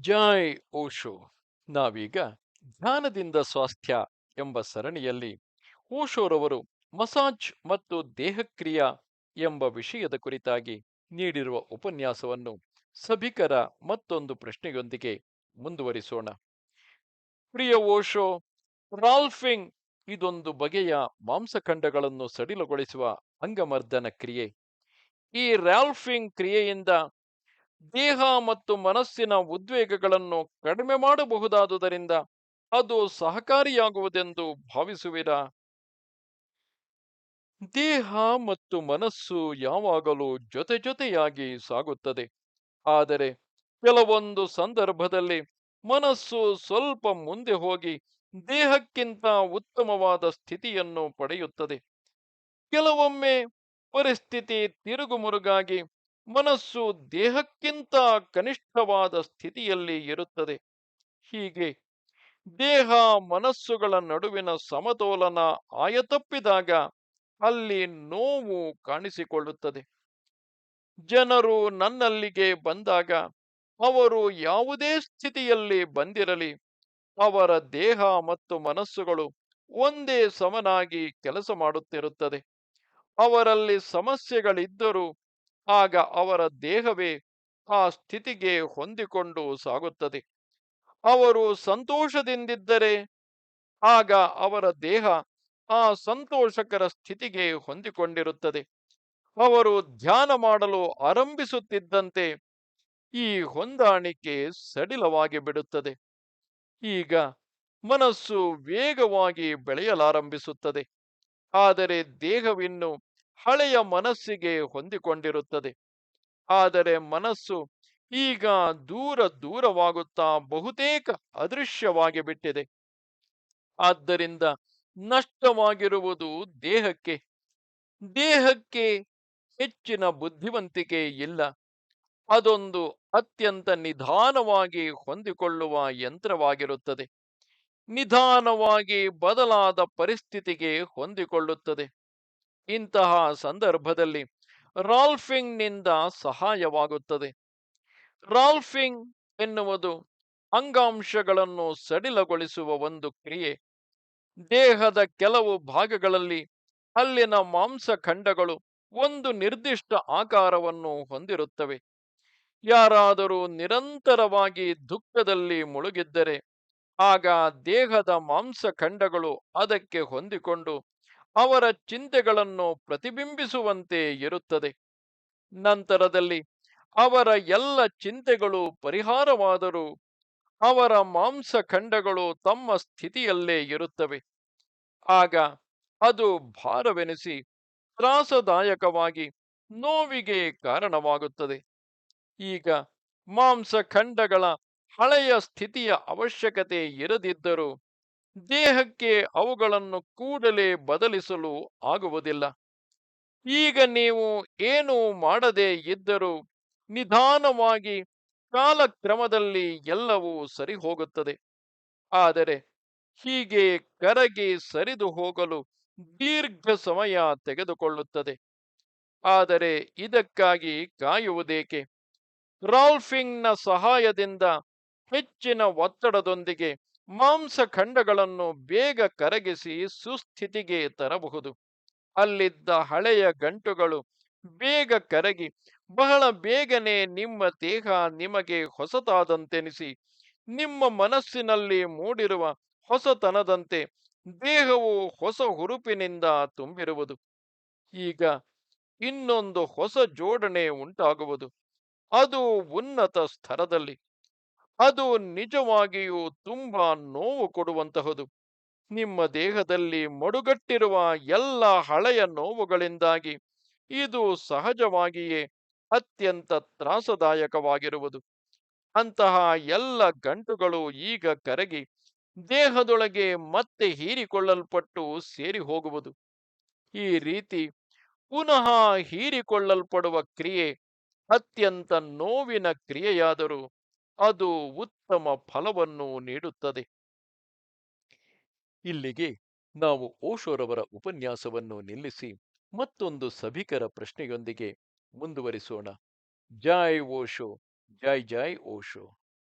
ಜೈ ಓಶೋ ನಾವೀಗ ಧ್ಯಾನದಿಂದ ಸ್ವಾಸ್ಥ್ಯ ಎಂಬ ಸರಣಿಯಲ್ಲಿ ಓಶೋರವರು ಮಸಾಜ್ ಮತ್ತು ದೇಹಕ್ರಿಯ ಎಂಬ ವಿಷಯದ ಕುರಿತಾಗಿ ನೀಡಿರುವ ಉಪನ್ಯಾಸವನ್ನು ಸಭಿಕರ ಮತ್ತೊಂದು ಪ್ರಶ್ನೆಯೊಂದಿಗೆ ಮುಂದುವರಿಸೋಣ. ಪ್ರಿಯ ಓಶೋ, ರಾಲ್ಫಿಂಗ್ ಇದೊಂದು ಬಗೆಯ ಮಾಂಸಖಂಡಗಳನ್ನು ಸಡಿಲಗೊಳಿಸುವ ಅಂಗಮರ್ದನ ಕ್ರಿಯೆ. ಈ ರಾಲ್ಫಿಂಗ್ ಕ್ರಿಯೆಯಿಂದ ದೇಹ ಮತ್ತು ಮನಸ್ಸಿನ ಉದ್ವೇಗಗಳನ್ನು ಕಡಿಮೆ ಮಾಡಬಹುದಾದುದರಿಂದ ಅದು ಸಹಕಾರಿಯಾಗುವುದೆಂದು ಭಾವಿಸುವಿರಾ? ದೇಹ ಮತ್ತು ಮನಸ್ಸು ಯಾವಾಗಲೂ ಜೊತೆ ಜೊತೆಯಾಗಿ ಸಾಗುತ್ತದೆ. ಆದರೆ ಕೆಲವೊಂದು ಸಂದರ್ಭದಲ್ಲಿ ಮನಸ್ಸು ಸ್ವಲ್ಪ ಮುಂದೆ ಹೋಗಿ ದೇಹಕ್ಕಿಂತ ಉತ್ತಮವಾದ ಸ್ಥಿತಿಯನ್ನು ಪಡೆಯುತ್ತದೆ. ಕೆಲವೊಮ್ಮೆ ಪರಿಸ್ಥಿತಿ ತಿರುಗುಮುರುಗಾಗಿ ಮನಸ್ಸು ದೇಹಕ್ಕಿಂತ ಕನಿಷ್ಠವಾದ ಸ್ಥಿತಿಯಲ್ಲಿ ಇರುತ್ತದೆ. ಹೀಗೆ ದೇಹ ಮನಸ್ಸುಗಳ ನಡುವಿನ ಸಮತೋಲನ ಆಯತಪ್ಪಿದಾಗ ಅಲ್ಲಿ ನೋವು ಕಾಣಿಸಿಕೊಳ್ಳುತ್ತದೆ. ಜನರು ನನ್ನಲ್ಲಿಗೆ ಬಂದಾಗ ಅವರು ಯಾವುದೇ ಸ್ಥಿತಿಯಲ್ಲಿ ಬಂದಿರಲಿ, ಅವರ ದೇಹ ಮತ್ತು ಮನಸ್ಸುಗಳು ಒಂದೇ ಸಮನಾಗಿ ಕೆಲಸ ಮಾಡುತ್ತಿರುತ್ತದೆ. ಅವರಲ್ಲಿ ಸಮಸ್ಯೆಗಳಿದ್ದರೂ ಆಗ ಅವರ ದೇಹವೇ ಆ ಸ್ಥಿತಿಗೆ ಹೊಂದಿಕೊಂಡು ಸಾಗುತ್ತದೆ. ಅವರು ಸಂತೋಷದಿಂದಿದ್ದರೆ ಆಗ ಅವರ ದೇಹ ಆ ಸಂತೋಷಕರ ಸ್ಥಿತಿಗೆ ಹೊಂದಿಕೊಂಡಿರುತ್ತದೆ. ಅವರು ಧ್ಯಾನ ಮಾಡಲು ಆರಂಭಿಸುತ್ತಿದ್ದಂತೆ ಈ ಹೊಂದಾಣಿಕೆ ಸಡಿಲವಾಗಿ ಬಿಡುತ್ತದೆ. ಈಗ ಮನಸ್ಸು ವೇಗವಾಗಿ ಬೆಳೆಯಲಾರಂಭಿಸುತ್ತದೆ. ಆದರೆ ದೇಹವಿನ್ನು ಹಳೆಯ ಮನಸ್ಸಿಗೆ ಹೊಂದಿಕೊಂಡಿರುತ್ತದೆ. ಆದರೆ ಮನಸ್ಸು ಈಗ ದೂರ ದೂರವಾಗುತ್ತಾ ಬಹುತೇಕ ಅದೃಶ್ಯವಾಗಿ ಬಿಟ್ಟಿದೆ. ಆದ್ದರಿಂದ ನಷ್ಟವಾಗಿರುವುದು ದೇಹಕ್ಕೆ. ದೇಹಕ್ಕೆ ಹೆಚ್ಚಿನ ಬುದ್ಧಿವಂತಿಕೆ ಇಲ್ಲ. ಅದೊಂದು ಅತ್ಯಂತ ನಿಧಾನವಾಗಿ ಹೊಂದಿಕೊಳ್ಳುವ ಯಂತ್ರವಾಗಿರುತ್ತದೆ. ನಿಧಾನವಾಗಿ ಬದಲಾದ ಪರಿಸ್ಥಿತಿಗೆ ಹೊಂದಿಕೊಳ್ಳುತ್ತದೆ. ಇಂತಹ ಸಂದರ್ಭದಲ್ಲಿ ರಾಲ್ಫಿಂಗ್ನಿಂದ ಸಹಾಯವಾಗುತ್ತದೆ. ರಾಲ್ಫಿಂಗ್ ಎನ್ನುವುದು ಅಂಗಾಂಶಗಳನ್ನು ಸಡಿಲಗೊಳಿಸುವ ಒಂದು ಕ್ರಿಯೆ. ದೇಹದ ಕೆಲವು ಭಾಗಗಳಲ್ಲಿ ಅಲ್ಲಿನ ಮಾಂಸಖಂಡಗಳು ಒಂದು ನಿರ್ದಿಷ್ಟ ಆಕಾರವನ್ನು ಹೊಂದಿರುತ್ತವೆ. ಯಾರಾದರೂ ನಿರಂತರವಾಗಿ ದುಃಖದಲ್ಲಿ ಮುಳುಗಿದ್ದರೆ ಆಗ ದೇಹದ ಮಾಂಸಖಂಡಗಳು ಅದಕ್ಕೆ ಹೊಂದಿಕೊಂಡು ಅವರ ಚಿಂತೆಗಳನ್ನು ಪ್ರತಿಬಿಂಬಿಸುವಂತೆ ಇರುತ್ತದೆ. ನಂತರದಲ್ಲಿ ಅವರ ಎಲ್ಲ ಚಿಂತೆಗಳು ಪರಿಹಾರವಾದರೂ ಅವರ ಮಾಂಸಖಂಡಗಳು ತಮ್ಮ ಸ್ಥಿತಿಯಲ್ಲೇ ಇರುತ್ತವೆ. ಆಗ ಅದು ಭಾರವೆನಿಸಿ ತ್ರಾಸದಾಯಕವಾಗಿ ನೋವಿಗೆ ಕಾರಣವಾಗುತ್ತದೆ. ಈಗ ಮಾಂಸಖಂಡಗಳ ಹಳೆಯ ಸ್ಥಿತಿಯ ಅವಶ್ಯಕತೆ ಇರದಿದ್ದರೂ ದೇಹಕ್ಕೆ ಅವುಗಳನ್ನು ಕೂಡಲೇ ಬದಲಿಸಲು ಆಗುವುದಿಲ್ಲ. ಈಗ ನೀವು ಏನು ಮಾಡದೇ ಇದ್ದರೂ ನಿಧಾನವಾಗಿ ಕಾಲಕ್ರಮದಲ್ಲಿ ಎಲ್ಲವೂ ಸರಿ ಹೋಗುತ್ತದೆ ಆದರೆ ಹೀಗೆ ಕರಗಿ ಸರಿದು ಹೋಗಲು ದೀರ್ಘ ಸಮಯ ತೆಗೆದುಕೊಳ್ಳುತ್ತದೆ. ಆದರೆ ಇದಕ್ಕಾಗಿ ಕಾಯುವುದೇಕೆ? ರಾಲ್ಫಿಂಗ್ನ ಸಹಾಯದಿಂದ ಹೆಚ್ಚಿನ ಒತ್ತಡದೊಂದಿಗೆ ಮಾಂಸಖಂಡಗಳನ್ನು ಬೇಗ ಕರಗಿಸಿ ಸುಸ್ಥಿತಿಗೆ ತರಬಹುದು. ಅಲ್ಲಿದ್ದ ಹಳೆಯ ಗಂಟುಗಳು ಬೇಗ ಕರಗಿ, ಬಹಳ ಬೇಗನೆ ನಿಮ್ಮ ದೇಹ ನಿಮಗೆ ಹೊಸತಾದಂತೆನಿಸಿ, ನಿಮ್ಮ ಮನಸ್ಸಿನಲ್ಲಿ ಮೂಡಿರುವ ಹೊಸತನದಂತೆ ದೇಹವು ಹೊಸ ಹುರುಪಿನಿಂದ ತುಂಬಿರುವುದು. ಈಗ ಇನ್ನೊಂದು ಹೊಸ ಜೋಡಣೆ ಉಂಟಾಗುವುದು. ಅದು ಉನ್ನತ ಸ್ತರದಲ್ಲಿ. ಅದು ನಿಜವಾಗಿಯೂ ತುಂಬಾ ನೋವು ಕೊಡುವಂತಹದು. ನಿಮ್ಮ ದೇಹದಲ್ಲಿ ಮಡುಗಟ್ಟಿರುವ ಎಲ್ಲ ಹಳೆಯ ನೋವುಗಳಿಂದಾಗಿ ಇದು ಸಹಜವಾಗಿಯೇ ಅತ್ಯಂತ ತ್ರಾಸದಾಯಕವಾಗಿರುವುದು. ಅಂತಹ ಎಲ್ಲ ಗಂಟುಗಳು ಈಗ ಕರಗಿ ದೇಹದೊಳಗೆ ಮತ್ತೆ ಹೀರಿಕೊಳ್ಳಲ್ಪಟ್ಟು ಸೇರಿ ಹೋಗುವುದು ಈ ರೀತಿ ಪುನಃ ಹೀರಿಕೊಳ್ಳಲ್ಪಡುವ ಕ್ರಿಯೆ ಅತ್ಯಂತ ನೋವಿನ ಕ್ರಿಯೆಯಾದರೂ ಅದು ಉತ್ತಮ ಫಲವನ್ನು ನೀಡುತ್ತದೆ. ಇಲ್ಲಿಗೆ ನಾವು ಓಶೋರವರ ಉಪನ್ಯಾಸವನ್ನು ನಿಲ್ಲಿಸಿ ಮತ್ತೊಂದು ಸಭಿಕರ ಪ್ರಶ್ನೆಯೊಂದಿಗೆ ಮುಂದುವರಿಸೋಣ. ಜಾಯ್ ಓಶೋ, ಜೈ ಜಾಯ್ ಓಶೋ.